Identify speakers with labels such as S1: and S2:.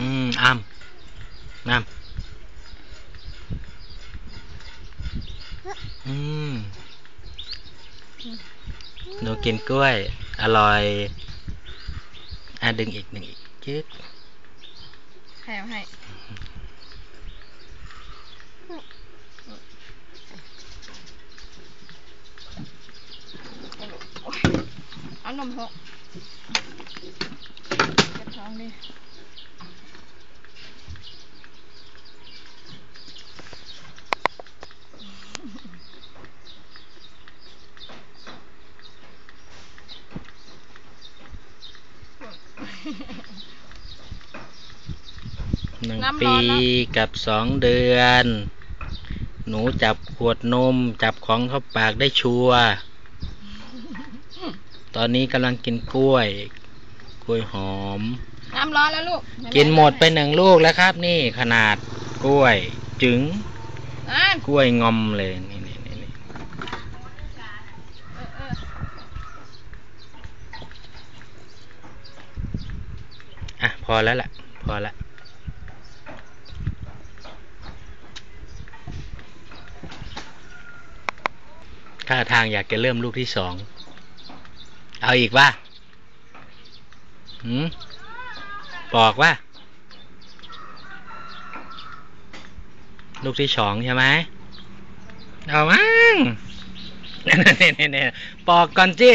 S1: อืมอ้ามน้ำอืมหนูกินกล้วย อร่อย อะดึงอีกดึงอีกจืด
S2: ให้เอาให้เอานมหก เก็บท้องดิ
S1: หนึ่ง
S2: น้ำร้
S1: ปี
S2: อนนะ
S1: กับสองเดือน หนูจับขวดนม จับของเข้าปากได้ชัวร์ตอนนี้กำลังกินกล้วย กล้วยหอม
S2: น้ำร้อนแล้วลูก
S1: กินหมดไปหนึ่งลูกแล้วครับ นี่ขนาดกล้วย จึง
S2: อ่าน
S1: กล้วยงอมเลยนี่นี่นี่นี่
S2: เออเออ
S1: อะพอแล้วล่ะ พอละท่าทางอยากจะเริ่มลูกที่สอง เอาอีกว่า หืมบอกว่า ลูกที่สองใช่ไหมเอามั้งเนี่ยเนี่ยเนี่ยปอกก่อนจี